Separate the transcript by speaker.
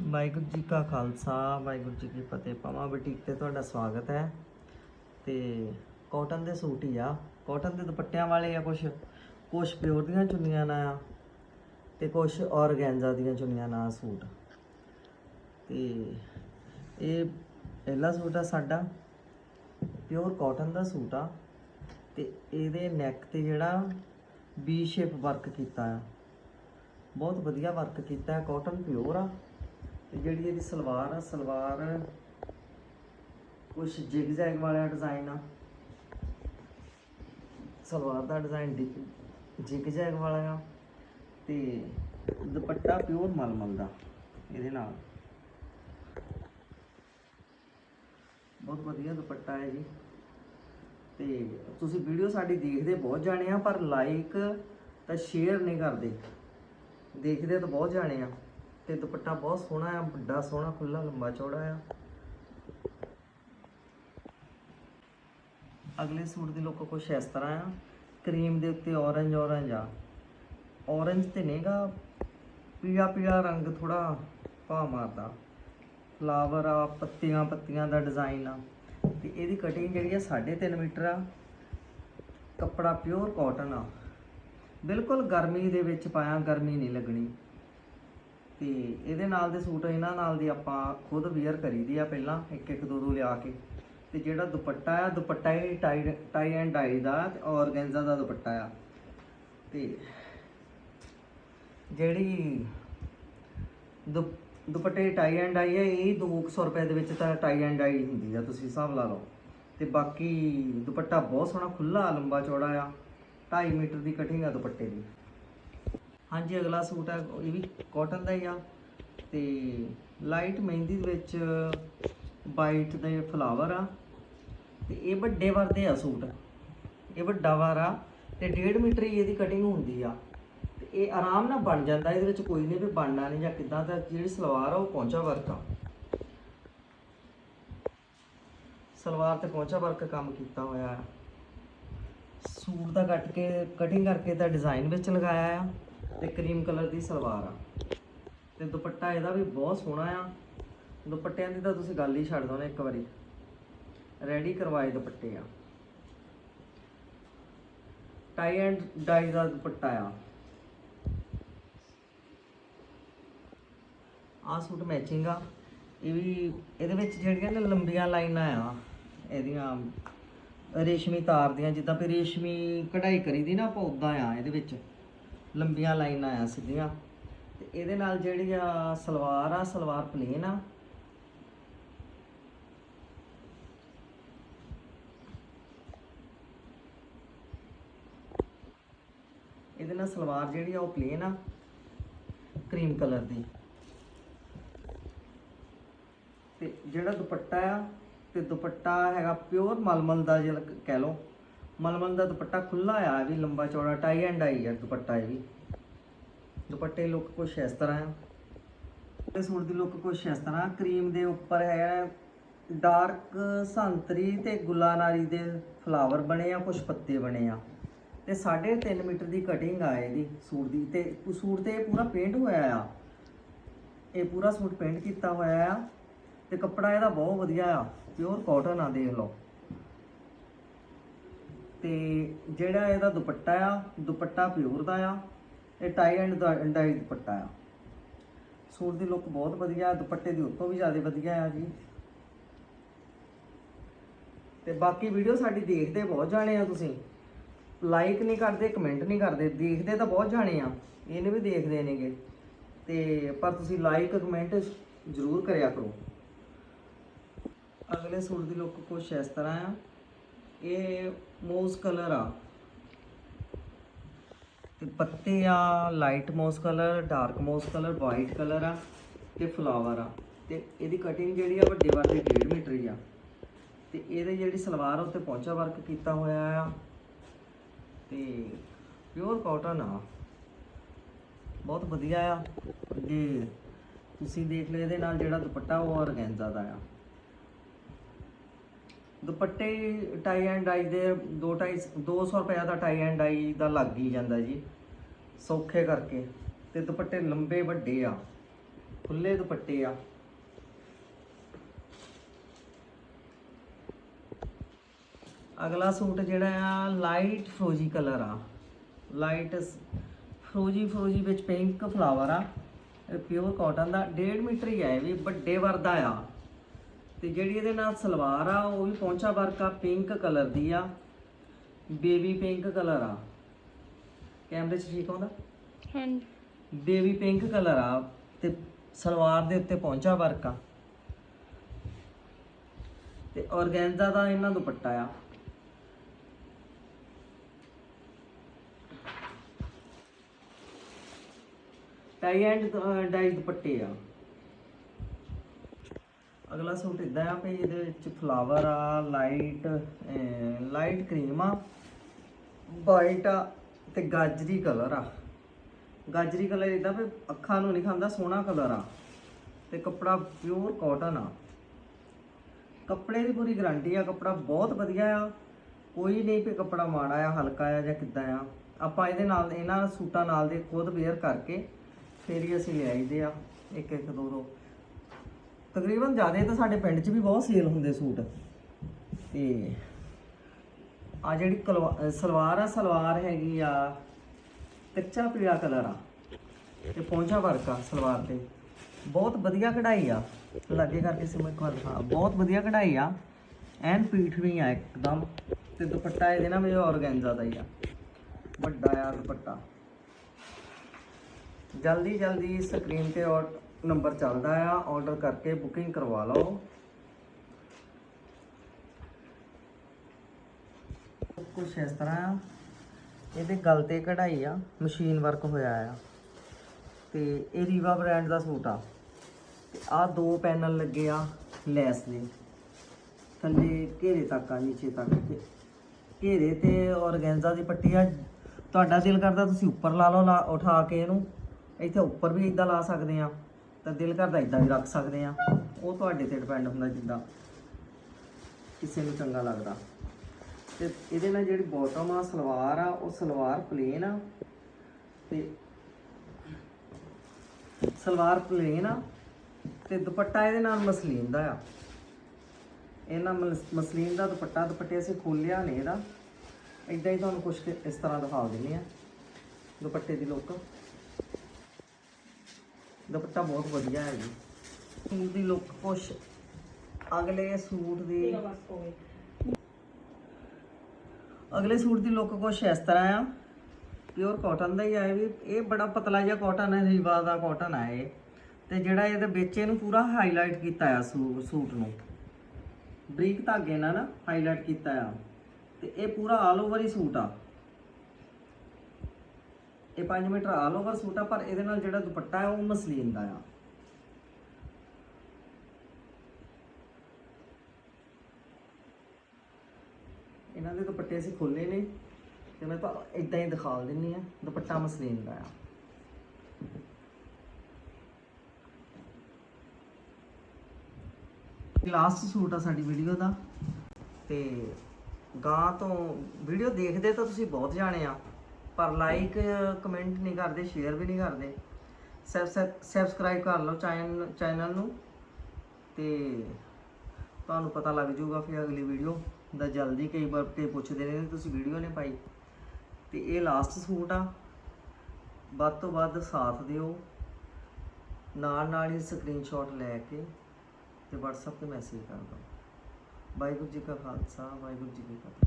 Speaker 1: ਵਾਹਿਗੁਰੂ ਜੀ ਕਾ ਖਾਲਸਾ, ਵਾਹਿਗੁਰੂ ਜੀ ਕੀ ਫਤਿਹ। Puma boutique ਤੇ ਤੁਹਾਡਾ ਸਵਾਗਤ ਹੈ। ਤੇ ਕਾਟਨ ਦੇ ਸੂਟ ਹੀ ਆ। ਕਾਟਨ ਦੇ ਦੁਪੱਟਿਆਂ ਵਾਲੇ ਆ ਕੁਛ। ਕੁਝ ਪਿਓਰ ਦੀਆਂ ਚੁੰਨੀਆਂ ਨਾਲ ਆ ਤੇ ਕੁਛ ਔਰਗੈਂਜ਼ਾ ਦੀਆਂ ਚੁੰਨੀਆਂ ਨਾਲ ਸੂਟ। ਤੇ ਇਹ ਪਹਿਲਾ ਸੂਟ ਆ ਸਾਡਾ। ਪਿਓਰ ਕਾਟਨ ਦਾ ਸੂਟ ਆ। ਤੇ ਇਹਦੇ ਨੈਕ ਤੇ ਜਿਹੜਾ ਵੀ ਸ਼ੇਪ ਵਰਕ ਕੀਤਾ ਆ। ਬਹੁਤ ਵਧੀਆ ਵਰਕ ਕੀਤਾ ਹੈ। ਕਾਟਨ ਪਿਓਰ ਆ। ਤੇ ਜਿਹੜੀ ਇਹਦੀ ਸਲਵਾਰ ਆ, ਸਲਵਾਰ ਕੁਝ ਜਿਗ ਜੈਗ ਵਾਲਾ ਡਿਜ਼ਾਈਨ ਆ। ਸਲਵਾਰ ਦਾ ਡਿਜ਼ਾਈਨ ਜਿਗ ਜੈਗ ਵਾਲਾ ਆ ਤੇ ਦੁਪੱਟਾ ਪਿਓਰ ਮਲਮਲ ਦਾ, ਇਹਦੇ ਨਾਲ। ਬਹੁਤ ਵਧੀਆ ਦੁਪੱਟਾ ਹੈ ਜੀ। ਤੇ ਤੁਸੀਂ ਵੀਡੀਓ ਸਾਡੀ ਦੇਖਦੇ ਬਹੁਤ ਜਾਣੇ ਆ, ਪਰ ਲਾਈਕ ਤਾਂ ਸ਼ੇਅਰ ਨਹੀਂ ਕਰਦੇ। ਦੇਖਦੇ ਤਾਂ ਬਹੁਤ ਜਾਣੇ ਆ। ਤੇ ਦੁਪੱਟਾ ਬਹੁਤ ਸੋਹਣਾ ਆ, ਵੱਡਾ ਸੋਹਣਾ ਖੁੱਲਾ ਲੰਬਾ ਚੌੜਾ ਆ। ਅਗਲੇ ਸੂਟ ਦੀ ਲੁੱਕ ਕੁਛ ਇਸ ਤਰ੍ਹਾਂ ਆ, ਕਰੀਮ ਦੇ ਉੱਤੇ ਔਰੰਜ ਔਰੰਜ ਆ। ਔਰੰਜ ਤੇ ਨਹੀਂਗਾ ਪੀਲਾ ਪੀਲਾ ਰੰਗ ਥੋੜਾ ਭਾ ਮਾਰਦਾ। ਫਲਾਵਰ ਆ, ਪੱਤੀਆਂ ਪੱਤੀਆਂ ਦਾ ਡਿਜ਼ਾਈਨ ਆ। ਤੇ ਇਹਦੀ ਕਟਿੰਗ ਜਿਹੜੀ ਆ 3.5 ਮੀਟਰ ਆ। ਕੱਪੜਾ ਪਿਓਰ ਕਾਟਨ ਆ। ਬਿਲਕੁਲ ਗਰਮੀ ਦੇ ਵਿੱਚ ਪਾਇਆ, ਗਰਮੀ ਨਹੀਂ ਲੱਗਣੀ। ਤੇ ਇਹਦੇ ਨਾਲ ਦੇ ਸੂਟ ਇਹਨਾਂ ਨਾਲ ਦੀ ਆਪਾਂ ਖੁਦ ਵੇਅਰ ਕਰੀਦੀ ਆ ਪਹਿਲਾਂ, ਇੱਕ ਇੱਕ ਦੋ ਦੋ ਲਿਆ ਕੇ। ਤੇ ਜਿਹੜਾ ਦੁਪੱਟਾ ਆ, ਦੁਪੱਟਾ ਹੀ ਟਾਈ ਟਾਈ ਐਂਡ ਡਾਈ ਦਾ ਤੇ ਔਰਗੈਂਜ਼ਾ ਦਾ ਦੁਪੱਟਾ ਆ। ਤੇ ਜਿਹੜੀ ਦੁ- ਦੁਪੱਟੇ ਟਾਈ ਐਂਡ ਡਾਈ ਹੈ ਇਹ 200 ਰੁਪਏ ਦੇ ਵਿੱਚ ਤਾਂ ਟਾਈ ਐਂਡ ਡਾਈ ਹੁੰਦੀ ਆ, ਤੁਸੀਂ ਹਿਸਾਬ ਲਾ ਲਓ। ਤੇ ਬਾਕੀ ਦੁਪੱਟਾ ਬਹੁਤ ਸੋਹਣਾ ਖੁੱਲਾ ਲੰਬਾ ਚੌੜਾ ਆ 2.5 ਮੀਟਰ ਦੀ ਕਟਿੰਗ ਆ ਦੁਪੱਟੇ ਦੀ। ਹਾਂਜੀ, ਅਗਲਾ ਸੂਟ ਹੈ ਇਹ ਵੀ ਕਾਟਨ ਦਾ ਹੀ ਆ। ਤੇ ਲਾਈਟ ਮਹਿੰਦੀ ਦੇ ਵਿੱਚ ਵਾਈਟ ਦੇ ਫਲਾਵਰ ਆ। ਤੇ ਇਹ ਵੱਡੇ ਵਰਦੇ ਆ ਸੂਟ। ਇਹ ਵੱਡਾ ਵਾਰ ਆ ਤੇ 1.5 ਮੀਟਰ ਹੀ ਇਹਦੀ ਕਟਿੰਗ ਹੁੰਦੀ ਆ। ਤੇ ਇਹ ਆਰਾਮ ਨਾਲ ਬਣ ਜਾਂਦਾ, ਇਹਦੇ ਵਿੱਚ ਕੋਈ ਨਹੀਂ ਵੀ ਬਣਨਾ ਨਹੀਂ ਜਾਂ ਕਿਦਾਂ ਦਾ ਜਿਹੜੀ ਸਲਵਾਰ ਆ, ਉਹ ਪਹੁੰਚਾ ਵਰਕ ਆ। ਸਲਵਾਰ ਤੇ ਪਹੁੰਚਾ ਵਰਕ ਕੰਮ ਕੀਤਾ ਹੋਇਆ ਆ। ਸੂਟ ਦਾ ਕੱਟ ਕੇ ਕਟਿੰਗ ਕਰਕੇ ਤਾਂ ਡਿਜ਼ਾਈਨ ਵਿੱਚ ਲਗਾਇਆ ਆ। ਤੇ ਕਰੀਮ ਕਲਰ ਦੀ ਸਲਵਾਰ ਆ। ਤੇ ਦੁਪੱਟਾ ਇਹਦਾ ਵੀ ਬਹੁਤ ਸੋਹਣਾ ਆ। ਦੁਪੱਟਿਆਂ ਦੀ ਤਾਂ ਤੁਸੀਂ ਗੱਲ ਹੀ ਛੱਡ ਦੋ ਨਾ ਇੱਕ ਵਾਰੀ। ਰੈਡੀ ਕਰਵਾਏ ਦੁਪੱਟੇ ਆ। ਟਾਈ ਐਂਡ ਡਾਈ ਦਾ ਦੁਪੱਟਾ ਆ। ਆ ਸੂਟ ਮੈਚਿੰਗ ਆ। ਇਹ ਵੀ ਇਹਦੇ ਵਿੱਚ ਜਿਹੜੀਆਂ ਨੇ ਲੰਬੀਆਂ ਲਾਈਨਾਂ ਆ, ਇਹਦੀਆਂ ਰੇਸ਼ਮੀ ਤਾਰ ਦੀਆਂ, ਜਿੱਦਾਂ ਵੀ ਰੇਸ਼ਮੀ ਕਢਾਈ ਕਰੀਦੀ ਨਾ ਆਪਾਂ ਉਦਾਂ ਆ ਇਹਦੇ ਵਿੱਚ। ਲੰਬੀਆਂ ਲਾਈਨਾਂ ਆ ਸਿੱਧੀਆਂ। ਤੇ ਇਹਦੇ ਨਾਲ ਜਿਹੜੀ ਆ ਸਲਵਾਰ ਆ, ਸਲਵਾਰ ਪਲੇਨ ਆ। ਇਹਦੇ ਨਾਲ ਸਲਵਾਰ ਜਿਹੜੀ ਆ ਉਹ ਪਲੇਨ ਆ ਕਰੀਮ ਕਲਰ ਦੀ। ਤੇ ਜਿਹੜਾ ਦੁਪੱਟਾ ਆ, ਤੇ ਦੁਪੱਟਾ ਹੈਗਾ ਪਿਓਰ ਮਲਮਲ ਦਾ ਜੇ ਕਹਿ ਲਓ। ਮਲਮਲ ਦਾ ਦੁਪੱਟਾ ਖੁੱਲਾ ਆ ਵੀ ਲੰਬਾ ਚੌੜਾ ਟਾਈ ਐਂਡ ਆਈ ਆ ਦੁਪੱਟਾ ਇਹ ਵੀ। ਦੁਪੱਟੇ ਲੁੱਕ ਕੁਛ ਇਸ ਤਰ੍ਹਾਂ ਆ। ਇਹ ਸੂਟ ਦੀ ਲੁੱਕ ਕੁਛ ਇਸ ਤਰ੍ਹਾਂ ਕਰੀਮ ਦੇ ਉੱਪਰ ਹੈ, ਡਾਰਕ ਸੰਤਰੀ ਤੇ ਗੁਲਾਨਾਰੀ ਦੇ ਫਲਾਵਰ ਬਣੇ ਆ, ਕੁਛ ਪੱਤੇ ਬਣੇ ਆ। ਤੇ 3.5 ਮੀਟਰ ਦੀ ਕਟਿੰਗ ਆ ਇਹਦੀ ਸੂਟ ਦੀ, ਤੇ ਸੂਟ ਤੇ ਪੂਰਾ ਪੇਂਟ ਹੋਇਆ ਆ। ਇਹ ਪੂਰਾ ਸੂਟ ਪੇਂਟ ਕੀਤਾ ਹੋਇਆ ਆ, ਤੇ ਕੱਪੜਾ ਇਹਦਾ ਬਹੁਤ ਵਧੀਆ ਆ ਪਿਓਰ ਕਾਟਨ ਆ, ਦੇਖ ਲਓ। ਤੇ ਜਿਹੜਾ ਇਹਦਾ ਦੁਪੱਟਾ ਆ, ਦੁਪੱਟਾ ਪਿਓਰ ਦਾ ਆ, ਇਹ ਟਾਈ ਐਂਡ ਡਾਈ ਦੁਪੱਟਾ ਆ। ਸੂਟ ਦੀ ਲੁੱਕ ਬਹੁਤ ਵਧੀਆ, ਦੁਪੱਟੇ ਦੀ ਉੱਤੋਂ ਵੀ ਜ਼ਿਆਦਾ ਵਧੀਆ ਆ ਜੀ। ਤੇ ਬਾਕੀ ਵੀਡੀਓ ਸਾਡੀ ਦੇਖਦੇ ਬਹੁਤ ਜਾਣੇ ਆ ਤੁਸੀਂ। ਲਾਈਕ ਨਹੀਂ ਕਰਦੇ ਕਮੈਂਟ ਨਹੀਂ ਕਰਦੇ, ਦੇਖਦੇ ਤਾਂ ਬਹੁਤ ਜਾਣੇ ਆ। ਇਹਨੇ ਵੀ ਦੇਖਦੇ ਨੇਗੇ। ਤੇ ਪਰ ਤੁਸੀਂ ਲਾਈਕ ਕਮੈਂਟ ਜ਼ਰੂਰ ਕਰਿਆ ਕਰੋ। ਅਗਲੇ ਸੂਟ ਦੀ ਲੁੱਕ ਕੁਛ ਇਸ ਤਰ੍ਹਾਂ ਆ। ਇਹ ਮੋਸ ਕਲਰ ਆ। ਤੇ ਪੱਤੇ ਆ, light moss colour, dark moss colour, white colour ਆ ਤੇ ਫਲਾਵਰ ਆ। ਤੇ ਇਹਦੀ ਕਟਿੰਗ ਜਿਹੜੀ ਆ ਵੱਡੇ ਵਾਲੇ 1.5 ਮੀਟਰ ਹੀ ਆ। ਤੇ ਇਹਦੇ ਜਿਹੜੀ ਸਲਵਾਰ ਆ, ਉੱਤੇ ਪੌਂਚਾ ਵਰਕ ਕੀਤਾ ਹੋਇਆ ਆ। ਤੇ ਪਿਓਰ ਕਾਟਨ ਆ। ਬਹੁਤ ਵਧੀਆ ਆ। ਅੱਗੇ ਤੁਸੀਂ ਦੇਖ ਲਓ ਇਹਦੇ ਨਾਲ ਜਿਹੜਾ ਦੁਪੱਟਾ, ਉਹ ਔਰਗੈਂਜ਼ਾ ਦਾ ਆ। ਦੁਪੱਟੇ ਟਾਈ ਐਂਡ ਡਾਈ ਦੇ 2 ਢਾਈ 200 ਰੁਪਏ ਦਾ ਟਾਈ ਐਂਡ ਡਾਈ ਦਾ ਲੱਗ ਹੀ ਜਾਂਦਾ ਜੀ, ਸੌਖੇ ਕਰਕੇ। ਤੇ ਦੁਪੱਟੇ ਲੰਬੇ ਵੱਡੇ ਆ ਖੁੱਲੇ ਦੁਪੱਟੇ ਆ। ਅਗਲਾ ਸੂਟ ਜਿਹੜਾ ਆ ਲਾਈਟ ਫਰੋਜੀ ਕਲਰ ਆ। ਲਾਈਟ ਫਰੋਜੀ ਫਰੋਜੀ ਵਿੱਚ ਪਿੰਕ ਫਲਾਵਰ ਆ ਪਿਓਰ ਕਾਟਨ ਦਾ 1.5 ਮੀਟਰ ਹੀ ਆ ਇਹ ਵੀ, ਵੱਡੇ ਵਰਦਾ ਆ। ਤੇ ਜਿਹੜੀ ਇਹਦੇ ਨਾਲ ਸਲਵਾਰ ਆ ਉਹ ਵੀ ਪੌਂਚਾ ਵਰਕ ਆ ਪਿੰਕ ਕਲਰ ਦੀ ਆ। ਬੇਬੀ ਪਿੰਕ ਕਲਰ ਆ। ਕੈਮਰੇ 'ਚ ਠੀਕ ਆਉਂਦਾ?
Speaker 2: ਹਾਂਜੀ।
Speaker 1: ਬੇਬੀ ਪਿੰਕ ਕਲਰ ਆ ਤੇ ਸਲਵਾਰ ਦੇ ਉੱਤੇ ਪੌਂਚਾ ਵਰਕ ਆ। ਤੇ ਔਰਗੈਂਜ਼ਾ ਦਾ ਇਹਨਾਂ ਦੁਪੱਟਾ ਆ। ਟਾਈ ਐਂਡ ਡਾਈ ਦੁਪੱਟੇ ਆ। ਅਗਲਾ ਸੂਟ ਇਦਾਂ ਆ ਵੀ ਇਹਦੇ ਵਿੱਚ ਫਲਾਵਰ ਆ ਲਾਈਟ ਲਾਈਟ ਕਰੀਮ ਆ ਵਾਈਟ ਆ ਤੇ ਗਾਜਰੀ ਕਲਰ ਆ। ਗਾਜਰੀ ਕਲਰ ਇਦਾਂ ਵੀ ਅੱਖਾਂ ਨੂੰ ਨਹੀਂ ਖਾਂਦਾ, ਸੋਹਣਾ ਕਲਰ ਆ। ਤੇ ਕੱਪੜਾ ਪਿਓਰ ਕਾਟਨ ਆ। ਕੱਪੜੇ ਦੀ ਪੂਰੀ ਗਾਰੰਟੀ ਆ, ਕੱਪੜਾ ਬਹੁਤ ਵਧੀਆ ਆ। ਕੋਈ ਨਹੀਂ ਵੀ ਕੱਪੜਾ ਮਾੜਾ ਆ, ਹਲਕਾ ਆ ਜਾਂ ਕਿੱਦਾਂ ਆ। ਆਪਾਂ ਇਹਦੇ ਨਾਲ, ਇਹਨਾਂ ਸੂਟਾਂ ਨਾਲ ਦੇ ਖੁਦ ਵੇਅਰ ਕਰਕੇ ਫੇਰ ਹੀ ਅਸੀਂ ਲਿਆਈਦੇ ਆ ਇੱਕ ਇੱਕ ਦੋ ਦੋ ਤਕਰੀਬਨ ਜ਼ਿਆਦਾ ਤਾਂ ਸਾਡੇ ਪਿੰਡ 'ਚ ਵੀ ਬਹੁਤ ਸੇਲ ਹੁੰਦੇ ਸੂਟ। ਤੇ ਆ ਜਿਹੜੀ ਕਲਵਾ- ਸਲਵਾਰ ਆ, ਸਲਵਾਰ ਹੈਗੀ ਆ, ਕੱਚਾ ਪੀਲਾ ਕਲਰ ਆ। ਤੇ ਪੌਂਚਾ ਵਰਕ ਆ ਸਲਵਾਰ ਤੇ ਬਹੁਤ ਵਧੀਆ ਕਢਾਈ ਆ। ਲਾਗੇ ਕਰਕੇ ਸਿਮ ਇੱਕ ਵਾਰ ਦਿਖਾ। ਬਹੁਤ ਵਧੀਆ ਕਢਾਈ ਆ। ਐਨ ਪੀਠ ਵੀ ਆ ਇੱਕਦਮ। ਤੇ ਦੁਪੱਟਾ ਇਹਦੇ ਨਾਲ ਵੀ ਔਰਗੈਂਜ਼ਾ ਦਾ ਹੀ ਆ। ਵੱਡਾ ਆ ਦੁਪੱਟਾ। ਜਲਦੀ ਜਲਦੀ ਸਕਰੀਨ ਤੇ ਔਰ ਨੰਬਰ ਚੱਲਦਾ ਆ ਆਰਡਰ ਕਰਕੇ ਬੁਕਿੰਗ ਕਰਵਾ ਲਓ। ਕੁਛ ਇਸ ਤਰ੍ਹਾਂ ਆ। ਇਹਦੇ ਗਲ ਤੇ ਕਢਾਈ ਆ ਮਸ਼ੀਨ ਵਰਕ ਹੋਇਆ ਆ। ਤੇ ਇਹ ਰੀਵਾ ਬ੍ਰਾਂਡ ਦਾ ਸੂਟ ਆ। ਤੇ ਆ ਦੋ ਪੈਨਲ ਲੱਗੇ ਆ, ਲੈਸ ਦੇ। ਥੱਲੇ ਘੇਰੇ ਤੱਕ ਆ, ਨੀਚੇ ਤੱਕ। ਘੇ- ਘੇਰੇ ਤੇ ਔਰਗੈਂਜ਼ਾ ਦੀ ਪੱਟੀ ਆ। ਤੁਹਾਡਾ ਦਿਲ ਕਰਦਾ ਤੁਸੀਂ ਉੱਪਰ ਲਾ ਲਓ, ਲਾ ਉਠਾ ਕੇ ਇਹਨੂੰ। ਇੱਥੇ ਉੱਪਰ ਵੀ ਇਦਾਂ ਲਾ ਸਕਦੇ ਆ। ਤਾਂ ਦਿਲ ਕਰਦਾ ਇਦਾਂ ਵੀ ਰੱਖ ਸਕਦੇ ਆ ਉਹ ਤੁਹਾਡੇ ਤੇ ਡਿਪੈਂਡ ਹੁੰਦਾ ਜਿੱਦਾਂ ਕਿਸੇ ਨੂੰ ਚੰਗਾ ਲੱਗਦਾ। ਤੇ ਇਹਦੇ ਨਾਲ ਜਿਹੜੀ ਬਾਟਮ ਆ, ਸਲਵਾਰ ਆ, ਉਹ ਸਲਵਾਰ ਪਲੇਨ ਆ। ਤੇ ਸਲਵਾਰ ਪਲੇਨ ਆ ਤੇ ਦੁਪੱਟਾ ਇਹਦੇ ਨਾਲ ਮਸਲੀਨ ਦਾ ਆ। ਇਹਨਾਂ ਮਸਲੀਨ ਦਾ ਦੁਪੱਟਾ, ਦੁਪੱਟੇ ਅਸੀਂ ਖੋਲਿਆ ਨਹੀਂ ਇਹਦਾ। ਇਦਾਂ ਹੀ ਤੁਹਾਨੂੰ ਕੁਝ ਇਸ ਤਰ੍ਹਾਂ ਦਿਖਾ ਦਿੰਦੇ ਆ ਦੁਪੱਟੇ ਦੀ ਲੁੱਕ ਦੁਪੱਟਾ ਬਹੁਤ ਵਧੀਆ ਹੈ ਜੀ। ਸੂਟ ਦੀ ਲੁੱਕ ਕੁਛ ਅਗਲੇ ਸੂਟ ਦੀ ਅਗਲੇ ਸੂਟ ਦੀ ਲੁੱਕ ਕੁਛ ਇਸ ਤਰ੍ਹਾਂ ਆ। ਪਿਓਰ ਕਾਟਨ ਦਾ ਹੀ ਆ ਇਹ ਵੀ। ਇਹ ਬੜਾ ਪਤਲਾ ਜਿਹਾ ਕਾਟਨ ਹੈ ਰੀਵਾ ਦਾ ਕਾਟਨ ਆ ਇਹ। ਤੇ ਜਿਹੜਾ ਇਹਦੇ ਵਿੱਚ ਇਹਨੂੰ ਪੂਰਾ ਹਾਈਲਾਈਟ ਕੀਤਾ ਆ ਸੂਟ ਨੂੰ। ਬਰੀਕ ਧਾਗੇ ਨਾਲ ਨਾ ਹਾਈਲਾਈਟ ਕੀਤਾ ਆ। ਤੇ ਇਹ ਪੂਰਾ ਆਲ ਓਵਰ ਹੀ ਸੂਟ ਆ। ਇਹ 5 ਮੀਟਰ ਆਲ ਓਵਰ ਸੂਟ ਆ, ਪਰ ਇਹਦੇ ਨਾਲ ਜਿਹੜਾ ਦੁਪੱਟਾ ਹੈ, ਉਹ ਮਸਲੀਨ ਦਾ ਆ। ਇਹਨਾਂ ਦੇ ਦੁਪੱਟੇ ਅਸੀਂ ਖੋਲੇ ਨੇ, ਤੇ ਮੈਂ ਤੁਹਾਨੂੰ ਇਦਾਂ ਹੀ ਦਿਖਾ ਦਿੰਨੀ ਆ, ਦੁਪੱਟਾ ਮਸਲੀਨ ਦਾ ਆ। ਲਾਸਟ ਸੂਟ ਆ ਸਾਡੀ ਵੀਡੀਓ ਦਾ, ਤੇ ਗਾਂ ਤੋਂ ਵੀਡੀਓ ਦੇਖਦੇ ਤਾਂ ਤੁਸੀਂ ਬਹੁਤ ਜਾਣੇ ਆ। ਪਰ ਲਾਈਕ ਕਮੈਂਟ ਨਹੀਂ ਕਰਦੇ ਸ਼ੇਅਰ ਵੀ ਨਹੀਂ ਕਰਦੇ। ਸਬਸਕ੍ਰਾਈਬ ਕਰ ਲਓ ਚੈਨਲ ਚੈਨਲ ਨੂੰ। ਤੇ ਤੁਹਾਨੂੰ ਪਤਾ ਲੱਗ ਜਾਊਗਾ ਫਿਰ ਅਗਲੀ ਵੀਡੀਓ ਦਾ ਜਲਦੀ ਕਈ ਵਾਰ ਤੇ ਪੁੱਛਦੇ ਨੇ ਤੁਸੀਂ ਵੀਡੀਓ ਨਹੀਂ ਪਾਈ। ਤੇ ਇਹ ਲਾਸਟ ਸੂਟ ਆ। ਵੱਧ ਤੋਂ ਵੱਧ ਸਾਥ ਦਿਓ। ਨਾਲ ਨਾਲ ਹੀ ਸਕਰੀਨਸ਼ਾਟ ਲੈ ਕੇ ਤੇ WhatsApp ਤੇ ਮੈਸੇਜ ਕਰ ਦਿਓ। ਵਾਹਿਗੁਰੂ ਜੀ ਕਾ ਖਾਲਸਾ, ਵਾਹਿਗੁਰੂ ਜੀ ਕੀ ਫਤਿਹ।